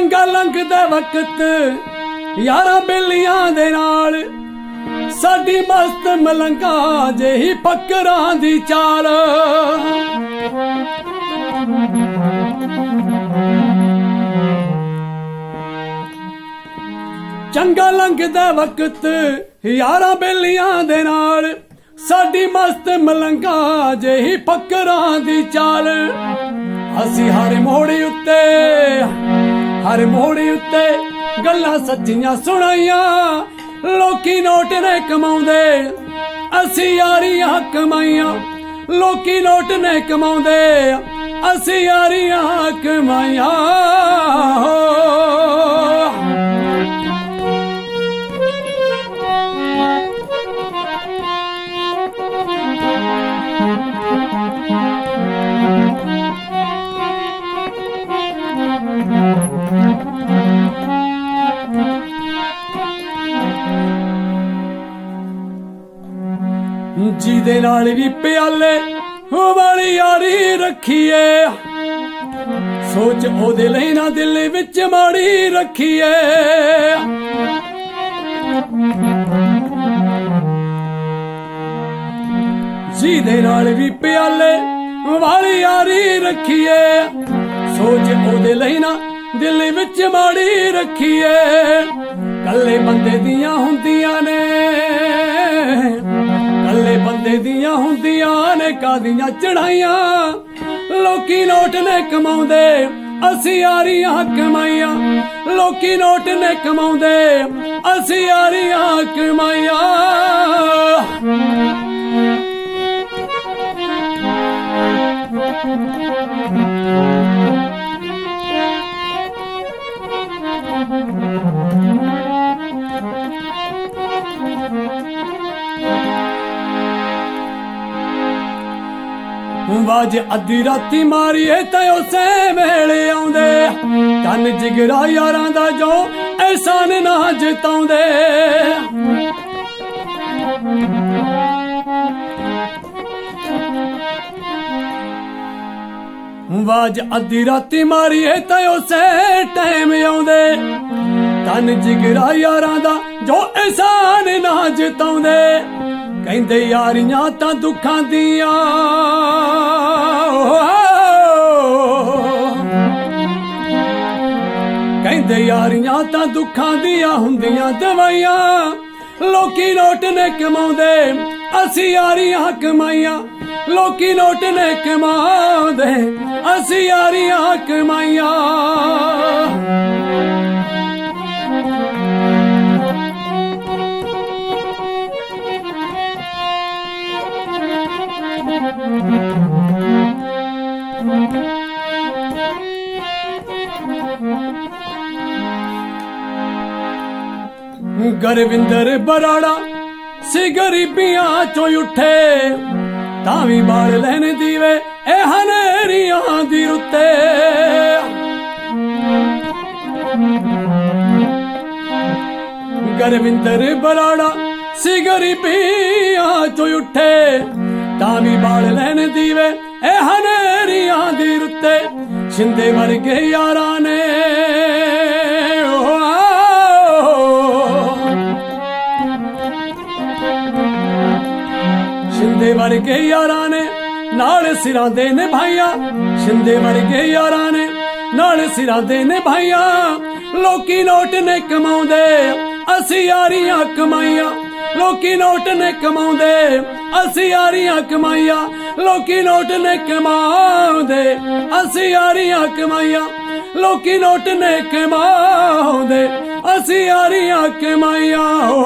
ਚੰਗਾ ਲੰਘਦਾ ਵਕਤ, ਯਾਰਾਂ ਬੇਲੀਆਂ ਦੇ ਨਾਲ। ਸਾਡੀ ਮਸਤ ਮਲੰਗਾ ਜਿਹੀ ਫਕਰਾਂ ਦੀ ਚਾਲ। ਚੰਗਾ ਲੰਘਦਾ ਵਕਤ, ਯਾਰਾਂ ਬੇਲੀਆਂ ਦੇ ਨਾਲ। ਸਾਡੀ ਮਸਤ ਮਲੰਗਾ ਜਿਹੀ ਫਕਰਾਂ ਦੀ ਚਾਲ। ਅਸੀਂ ਹਰ ਮੋੜੀ ਉੱਤੇ ਹਰ ਮੋੜੀ ਉੱਤੇ ਗੱਲਾਂ ਸੱਚੀਆਂ ਸੁਣਾਈਆਂ। ਲੋਕੀ ਨੋਟ ਨੇ ਕਮਾਉਂਦੇ, ਅਸੀਂ ਯਾਰੀਆਂ ਕਮਾਈਆਂ ਲੋਕੀ ਨੋਟ ਨੇ ਕਮਾਉਂਦੇ, ਅਸੀਂ ਯਾਰੀਆਂ ਕਮਾਈਆਂ ਜਿਹਦੇ ਨਾਲ ਵੀ ਪਿਆਲੇ, ਉਹ ਵਾਲੀ ਯਾਰੀ ਰੱਖੀਏ। ਸੋਚ ਉਹਦੇ ਲਈ ਨਾ ਦਿਲ ਵਿੱਚ ਮਾੜੀ ਰੱਖੀਏ। ਜਿਹਦੇ ਨਾਲ ਵੀ ਪਿਆਲੇ ਵਾਲੀ ਯਾਰੀ ਰੱਖੀਏ। ਸੋਚ ਉਹਦੇ ਲਈ ਨਾ ਦਿਲ ਵਿੱਚ ਮਾੜੀ ਰੱਖੀਏ। ਕੱਲੇ ਬੰਦੇ ਦੀਆਂ ਹੁੰਦੀਆਂ ਨੇ। ਬੰਦੇ ਦੀਆਂ ਹੁੰਦੀਆਂ ਨੇ ਕਾਦੀਆਂ ਚੜਾਈਆਂ ਲੋਕੀ ਨੋਟ ਨੇ ਕਮਾਉਂਦੇ, ਅਸੀਂ ਯਾਰੀਆਂ ਕਮਾਈਆਂ। ਲੋਕੀ ਨੋਟ ਨੇ ਕਮਾਉਂਦੇ, ਅਸੀਂ ਯਾਰੀਆਂ ਕਮਾਈਆਂ। ਵਾਜ ਅੱਧੀ ਰਾਤੀ ਮਾਰੀਏ ਤੇ ਉਸੇ ਵੇਲੇ ਆਉਂਦੇ। ਤਨ ਜਿਗਰਾ ਯਾਰਾਂ ਦਾ ਜੋ ਐਸਾਨ ਨਾ ਜਿਤਾਉਂਦੇ। ਵਾਜ ਅੱਧੀ ਰਾਤੀ ਮਾਰੀਏ ਤੇ ਉਸੇ ਟਾਈਮ ਆਉਂਦੇ। ਤਨ ਜਿਗਰਾ ਯਾਰਾਂ ਦਾ ਜੋ ਐਸਾਨ ਨਾ ਜਿਤਾਉਂਦੇ। ਕਹਿੰਦੇ ਯਾਰੀਆਂ ਤਾਂ ਦੁੱਖਾਂ ਦੀਆਂ। ਕਹਿੰਦੇ ਯਾਰੀਆਂ ਤਾਂ ਦੁੱਖਾਂ ਦੀਆਂ ਹੁੰਦੀਆਂ ਦਵਾਈਆਂ। ਲੋਕੀ ਨੋਟ ਨੇ ਕਮਾਉਂਦੇ, ਅਸੀਂ ਯਾਰੀਆਂ ਕਮਾਈਆਂ। ਲੋਕੀ ਨੋਟ ਨੇ ਕਮਾਉਂਦੇ, ਅਸੀਂ ਯਾਰੀਆਂ ਕਮਾਈਆਂ। ਗਰਵਿੰਦਰ ਬਰਾੜਾ, ਸੀ ਗਰੀਬੀਆਂ ਚੋਂ ਉੱਠੇ। ਤਾਂ ਵੀ ਬਾਲ ਲੈਣ ਦੀਵੇ, ਇਹ ਹਨੇਰੀਆਂ ਦੀ ਰੁੱਤੇ। ਗਰਵਿੰਦਰ ਬਰਾੜਾ, ਸੀ ਗਰੀਬੀਆਂ ਚੋਂ ਉੱਠੇ। ਤਾਂ ਵੀ ਬਾਲ ਲੈਣ ਦੀਵੇ, ਇਹ ਹਨੇਰੀਆਂ ਦੀ ਰੁੱਤੇ ਸ਼ਿੰਦੇ ਵਰਗੇ ਯਾਰਾਂ ਨੇ। ਸ਼ਿੰਦੇ ਵਰਗੇ ਯਾਰਾਂ ਨੇ, ਨਾਲ ਸਿਰਾਂ ਦੇ ਨਿਭਾਈਆਂ। ਛਿੰਦੇ ਵਰਗੇ ਯਾਰਾਂ ਨੇ, ਨਾਲ ਸਿਰਾਂ ਦੇ ਨਿਭਾਈਆਂ। ਲੋਕੀ ਨੋਟ ਨੇ ਕਮਾਉਂਦੇ, ਅਸੀਂ ਯਾਰੀਆਂ ਕਮਾਈਆਂ। ਲੋਕੀ ਨੋਟ ਨੇ ਕਮਾਉਂਦੇ ਅਸੀਂ ਯਾਰੀਆਂ ਕਮਾਈਆਂ, ਲੋਕੀ ਨੋਟ ਨੇ ਕਮਾਉਂਦੇ। ਅਸੀਂ ਯਾਰੀਆਂ ਕਮਾਈਆਂ, ਲੋਕੀ ਨੋਟ ਨੇ ਕਮਾਉਂਦੇ। ਅਸੀਂ ਯਾਰੀਆਂ ਕਮਾਈਆਂ ਹੋ